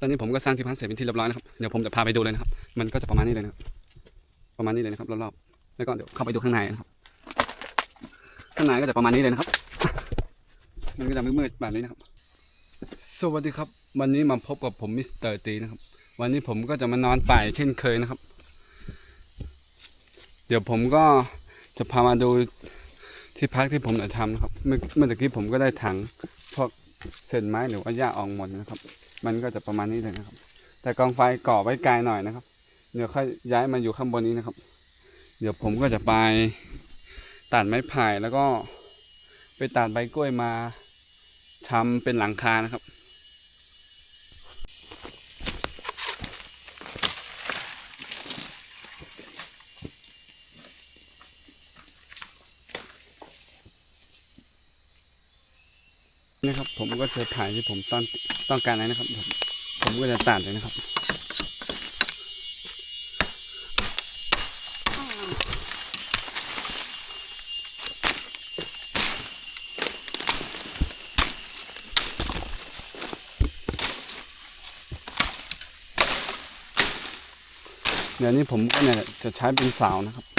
ตอนนี้ผมก็สร้างที่พักเสร็จเป็นที่เรียบร้อยนะครับ เดี๋ยวผมจะพาไปดูเลยนะครับ มันก็จะประมาณนี้เลยนะครับ ประมาณนี้เลยนะครับรอบๆ แล้วก็เดี๋ยวเข้าไปดูข้างในนะครับ ข้างในก็จะประมาณนี้เลยนะครับ มันก็จะมืดๆแบบนี้นะครับ สวัสดีครับ วันนี้มาพบกับผมมิสเตอร์ตีนะครับ วันนี้ผมก็จะมานอนป่ายเช่นเคยนะครับ เดี๋ยวผมก็จะพามาดูที่พักที่ผมจะทำนะครับ เมื่อเมื่อตะกี้ผมก็ได้ถังพวกเศษไม้หรือว่าหญ้าออกหมดนะครับ มันก็จะประมาณนี้เลยนะครับ แต่กองไฟก่อไว้ไกลหน่อยนะครับ เดี๋ยวค่อยย้ายมาอยู่ข้างบนนี้นะครับ เดี๋ยวผมก็จะไปตัดไม้ไผ่แล้วก็ไปตัดใบกล้วยมาทำเป็นหลังคานะครับ นะครับ ผมก็จะถ่ายที่ผมต้องต้องการอะไรนะครับ ผมผมก็จะตัดเลยนะครับเดี๋ยวนี้ผมก็เนี่ยจะใช้เป็นเสาวนะครับ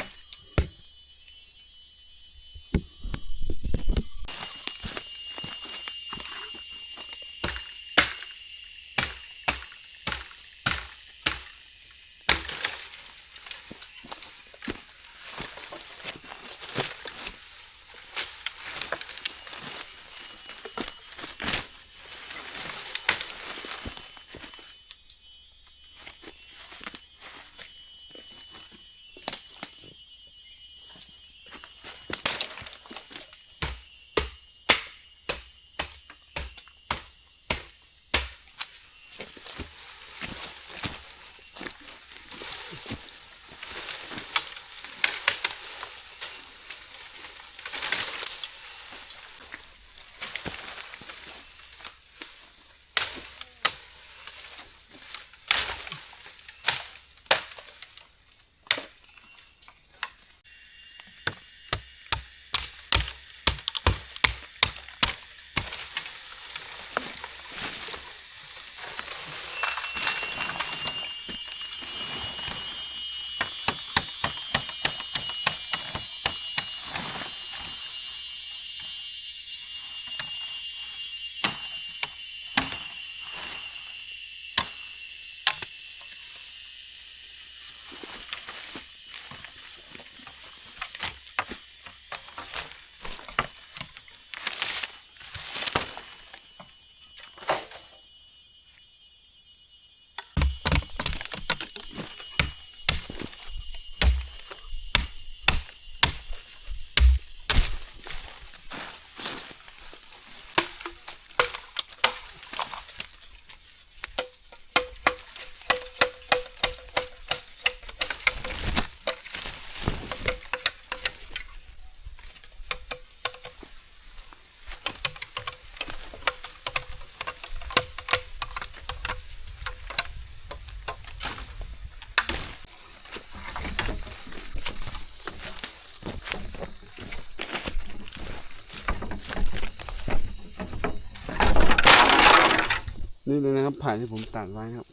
นี่เลยนะครับผ่ที่ผมตัดไว้ครับ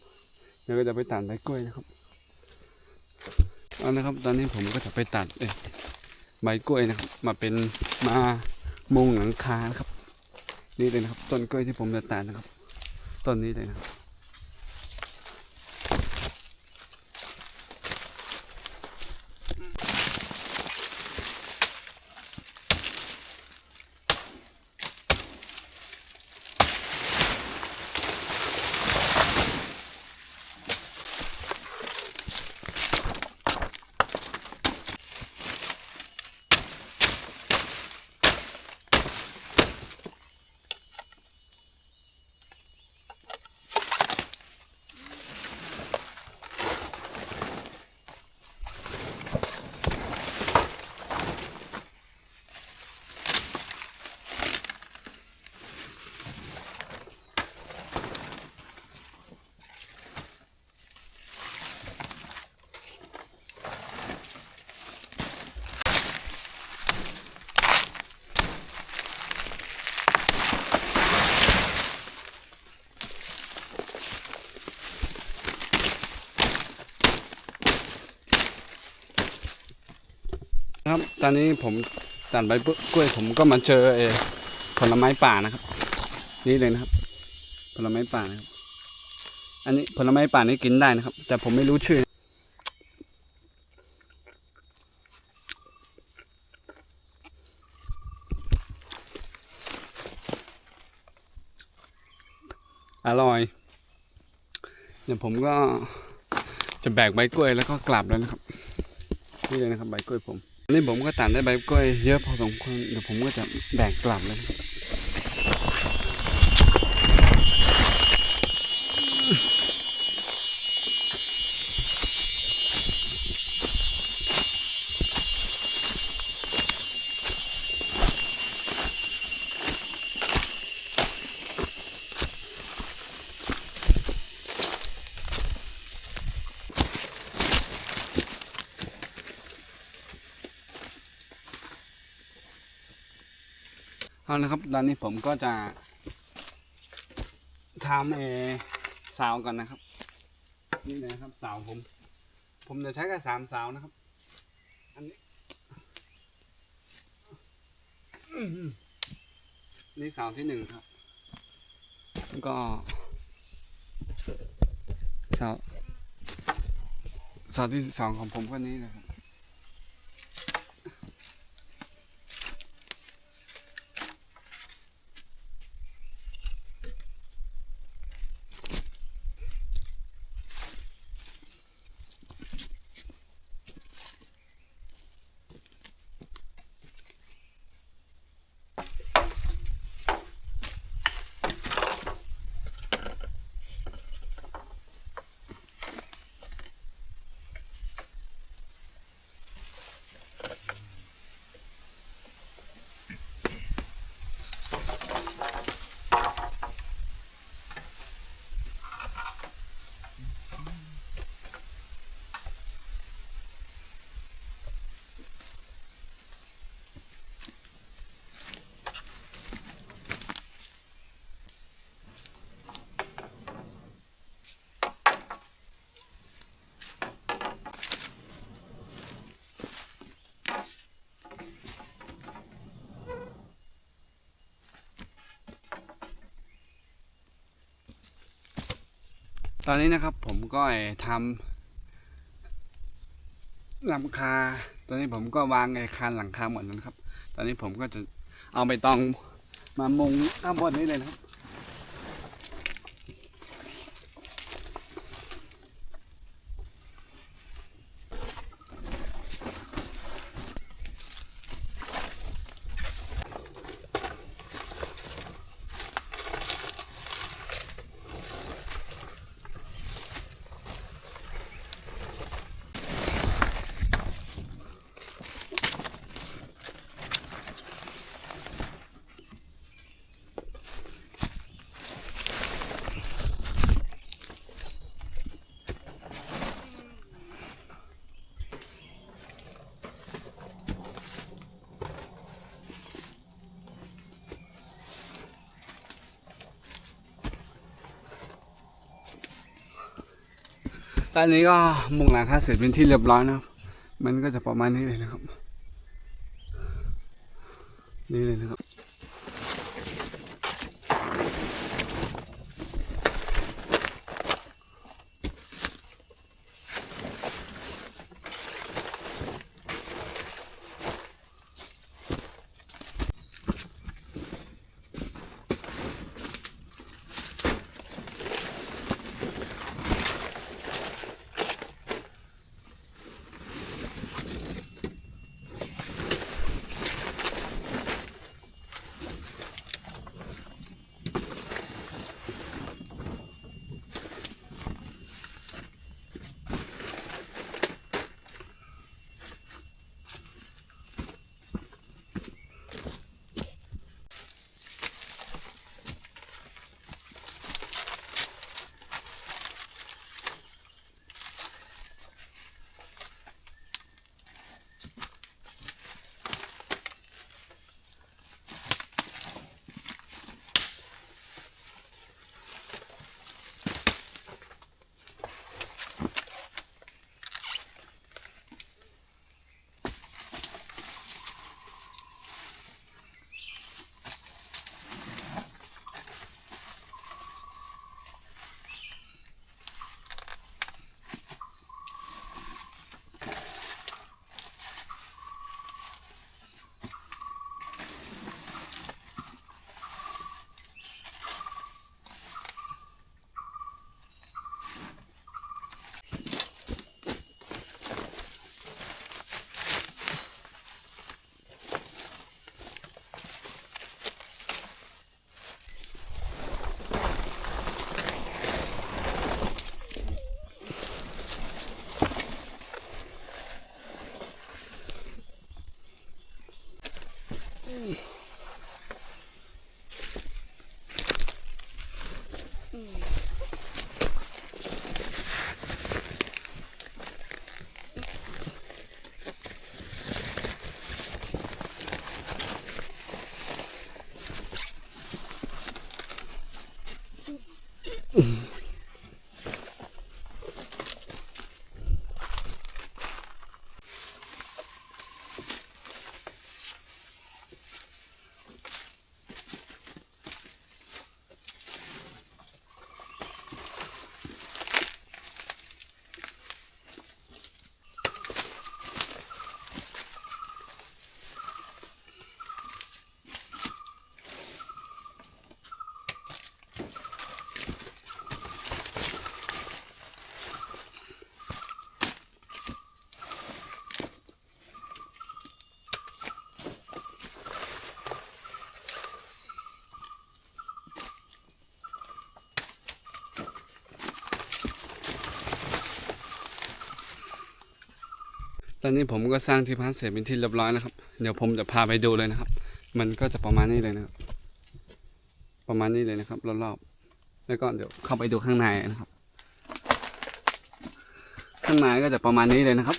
เดี๋ยวก็จะไปตัดใบกล้วยนะครับเอานะครับ ตอนนี้ผมก็จะไปตัดเอใบกล้วยนะครับ มาเป็นมามุงหลังคานะครับ นี่เลยนะครับต้นกล้วยที่ผมจะตัดนะครับต้นนี้เลยนะครับ ครับ ตอนนี้ผมตัดใบกล้วยผมก็มาเจอเอผลไม้ป่านะครับ นี่เลยนะครับ ผลไม้ป่านะครับ อันนี้ผลไม้ป่านี้กินได้นะครับ แต่ผมไม่รู้ชื่อ อร่อยเดี๋ยวผมก็จะแบกใบกล้วยแล้วก็กลับแล้วนะครับ นี่เลยนะครับใบกล้วยผม นนี้ผมก็ตัดได้ใบกล้วยเยอะพอสมควรเดี๋ยวผมก็จะแบ่งกลับเลยนะ เอาละครับ ตอนนี้ผมก็จะทำเอสาวก่อนนะครับ นี่นะครับสาวผม ผมจะใช้แค่สามสาวนะครับ อันนี้นี่สาวที่หนึ่งครับ ก็สาวสาวที่สองของผมก็นี้เลยครับ ตอนนี้นะครับผมก็ทำหลังคา ตอนนี้ผมก็วางไอ้คานหลังคาหมดแล้วนครับ ตอนนี้ผมก็จะเอาไปตองมามุงข้างบนนี้เลยนะครับ ตอนนี้ก็มุงหลังคาเสร็จเป็นที่เรียบร้อยนะครับมันก็จะประมาณนี้เลยนะครับ นี่เลยนะครับ อนนี้ผมก็สร้างที่พักเสร็จเป็นที่เรียบร้อยนะครับ เดี๋ยวผมจะพาไปดูเลยนะครับ มันก็จะประมาณนี้เลยนะครับ ประมาณนี้เลยนะครับรอบๆแล้วก็เดี๋ยวเข้าไปดูข้างในนะครับ ข้างในก็จะประมาณนี้เลยนะครับ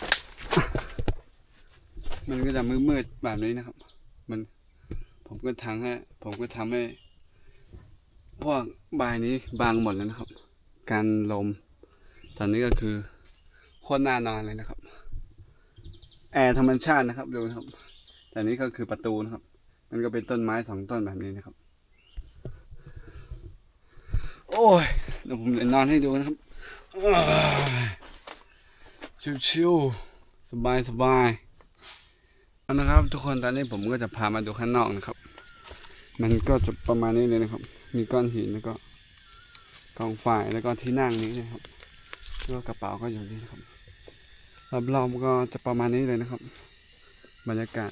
มันก็จะมืดๆแบบนี้นะครับ มันผมก็ทำให้ผมก็ทำให้พวกบายนี้บางหมดแล้วนะครับ การลม ตอนนี้ก็คือโคตรน่านอนเลยนะครับ แอร์ธรรมชาตินะครับดูนะครับ แต่นี้ก็คือประตูนะครับ มันก็เป็นต้นไม้สองต้นแบบนี้นะครับ โอ้ยเดี๋ยวผมจะนอนให้ดูนะครับ ชิวๆสบายสบายเอานะครับ ทุกคนตอนนี้ผมก็จะพามาดูข้างนอกนะครับ มันก็จะประมาณนี้เลยนะครับ มีก้อนหินแล้วก็กองไฟแล้วก็ที่นั่งนี้นะครับแล้วกระเป๋าก็อยู่นี่นะครับ รอบๆก็จะประมาณนี้เลยนะครับ บรรยากาศ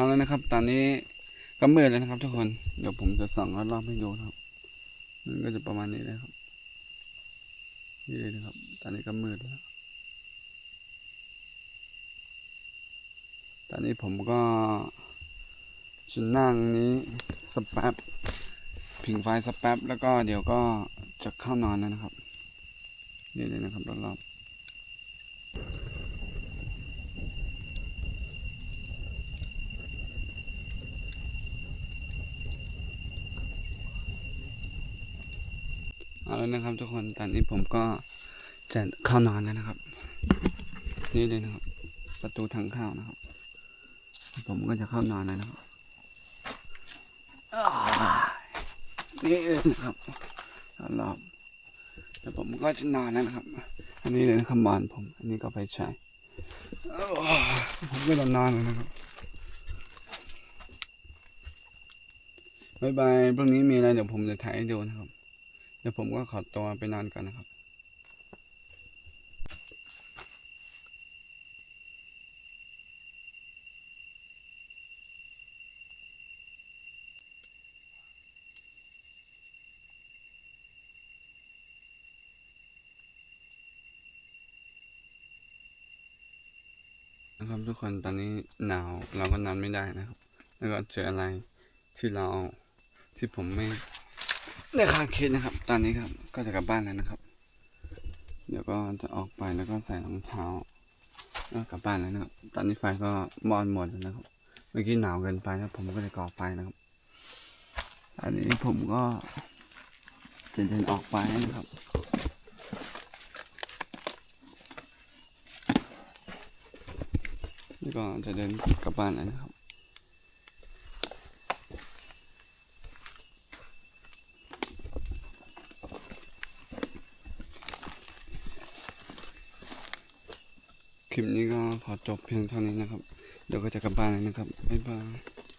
เอาแล้วนะครับ ตอนนี้ก็มืดแล้วนะครับ ทุกคน เดี๋ยวผมจะส่องรอบๆให้ดูครับ มันก็จะประมาณนี้นะครับ นี่เลยนะครับ ตอนนี้ก็มืดแล้ว ตอนนี้ผมก็จะนั่งนี้สแป๊บผิงไฟสแป๊บแล้วก็เดี๋ยวก็จะเข้านอนแล้วนะครับ นี่เลยนะครับรอบๆเอาแล้ว นะครับ ทุกคนตอนนี้ผมก็จะเข้านอนแล้วนะครับ นี่เลยนะครับ ประตูทางเข้านะครับ ผมก็จะเข้านอนแล้วนะครับนี่เลยนะครับรอบแล้วผมก็จะนอนแล้วนะครับ อันนี้เลยนะครับบอนผม อันนี้ก็ไปใช้อ้าวผมก็จะนอนแล้วนะครับบายบายพรุ่งนี้มีอะไรเดี๋ยวผมจะถ่ายให้ดูนะครับ เดี๋ยวผมก็ขอตัวไปนอนก่อนนะครับนะครับทุกคนตอนนี้หนาวเราก็นอนไม่ได้นะครับ แล้วก็เจออะไรที่เราที่ผมไม่ ได้คาดคิดนะครับ ตอนนี้ครับก็จะกลับบ้านแล้วนะครับ เดี๋ยวก็จะออกไปแล้วก็ใส่รองเท้าแล้วกลับบ้านแล้วนะครับ ตอนนี้ไฟก็มอดหมดแล้วนะครับ เมื่อกี้หนาวเกินไปนะผมก็เลยก่อไฟนะครับ อันนี้ผมก็จะเดินออกไปนะครับแล้วก็จะเดินกลับบ้านแล้วนะครับ ลิปนี้ก็ขอจบเพียงเท่านี้นะครับ เดี๋ยวก็จะกลับบ้านแล้วนะครับ บ๊ายบาย